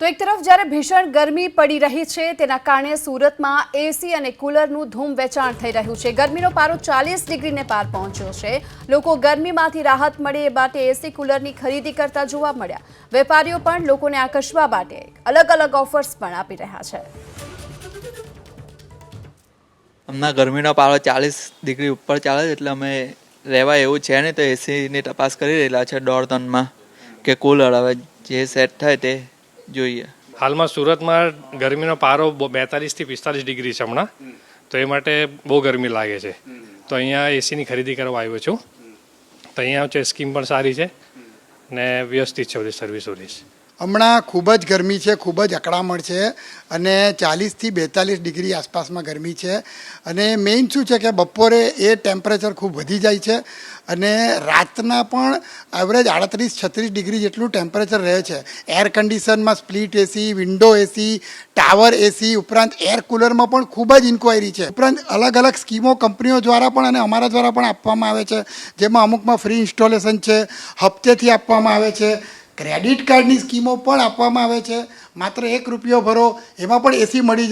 તો એક તરફ જ્યારે ભીષણ ગરમી પડી રહી છે, તેના કારણે સુરતમાં એસી અને કુલરનું ધૂમ વેચાણ થઈ રહ્યું છે. ગરમીનો પારો ચાલીસ ડિગ્રીને પાર પહોંચ્યો છે. લોકો ગરમીમાંથી રાહત મળે એ માટે એસી કુલરની ખરીદી કરતા જોવા મળ્યા. વેપારીઓ પણ લોકોને આકર્ષવા માટે અલગ અલગ ઓફર્સ પણ આપી રહ્યા છે. હમણાં ગરમીનો પારો ચાલીસ ડિગ્રી ઉપર ચાલે એટલે અમે રહેવા એવું છે નહીં, તો એસીની તપાસ કરી રહેલા છે દોઢ ટનમાં કે કુલર હવે જે સેટ થાય તે જોઈએ. હાલમાં સુરતમાં ગરમીનો પારો બેતાલીસથી પિસ્તાલીસ ડિગ્રી છે હમણાં. તો એ માટે બહુ ગરમી લાગે છે. તો અહીંયા એસીની ખરીદી કરવા આવ્યો છું. તો અહીંયા છે સ્કીમ પણ સારી છે ને વ્યવસ્થિત છે બધી સર્વિસ સર્વિસ હમણાં ખૂબ જ ગરમી છે, ખૂબ જ અકળામણ છે અને ચાલીસથી બેતાલીસ ડિગ્રી આસપાસમાં ગરમી છે. અને મેઇન શું છે કે બપોરે એ ટેમ્પરેચર ખૂબ વધી જાય છે અને રાતના પણ એવરેજ આડત્રીસ, છત્રીસ ડિગ્રી જેટલું ટેમ્પરેચર રહે છે. એર કન્ડિશનમાં split AC window AC tower AC ઉપરાંત એર કુલરમાં પણ ખૂબ જ ઇન્ક્વાયરી છે. ઉપરાંત અલગ અલગ સ્કીમો કંપનીઓ દ્વારા પણ અને અમારા દ્વારા પણ આપવામાં આવે છે. જેમાં અમુકમાં ફ્રી ઇન્સ્ટોલેશન છે, હપ્તેથી આપવામાં આવે છે. ક્રેડિટ કાર્ડની સ્કીમો પણ આપવામાં આવે છે. માત્ર એક રૂપિયો ભરો, એમાં પણ એસી મળી